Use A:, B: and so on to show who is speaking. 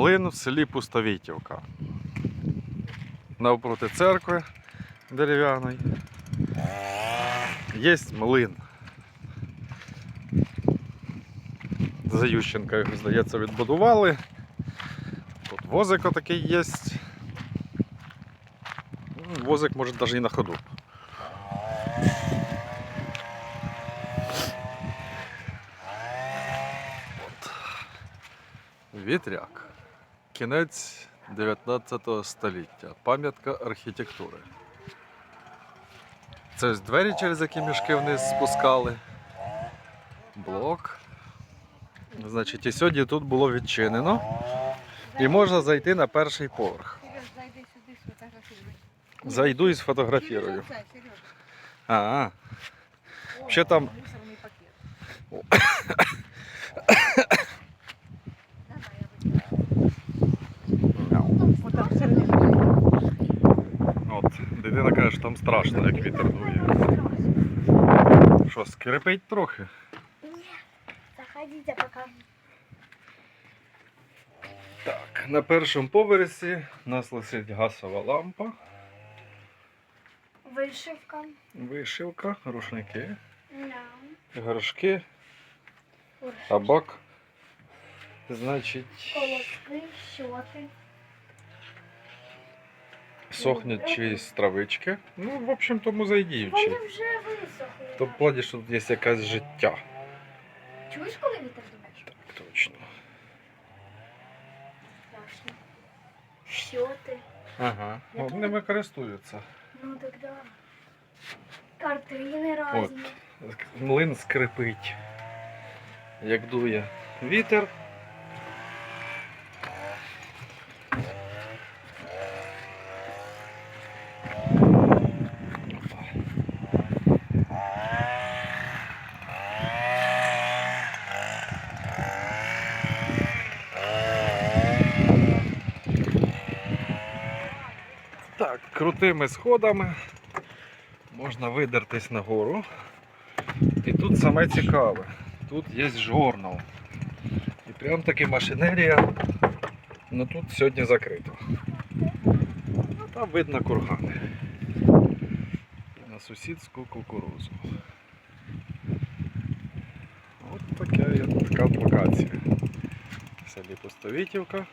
A: Млин в селі Пустовітівка. Навпроти церкви дерев'яної. Є млин. За Ющенка його, здається, відбудували. Тут возик отакий є. Ну, Возик може навіть і на ходу. От. Вітряк. Кінець 19 століття. Пам'ятка архітектури. Це ось двері, через які мішки вниз спускали. Блок. Значить, і сьогодні тут було відчинено. І можна зайти на перший поверх. Зайду і сфотографірую. А,
B: О,
A: Що там? О. от, дитина каже, що там страшно, як вітер дує. Що, скрипить трохи?
C: Заходите пока.
A: Так, на першому поверсі у нас лисить газова лампа,
C: Вышивка.
A: вишивка, рушники,
C: Да.
A: горшки, табак. Значить,
C: Колоски, щоти.
A: Сохнуть чиїсь травички. Ну, в общем-то, музей діючий.
C: Вони вже висохли.
A: То в плані, що тут є якесь життя.
C: Чуєш, коли вітер дує?
A: Так, точно.
C: Страшно. Щоти.
A: Ага. О, ними користуються.
C: Ну так да. Картини
A: От.
C: різні.
A: Млин скрипить. Як дує вітер. Так, крутими сходами можна видертись нагору. І тут саме цікаве. Тут є журнал. І прям таки машинерія. Ну тут сьогодні закрито. Ну, там видно кургани. І на сусідську кукурузу. От така, така локація. Селі Пустовітівка.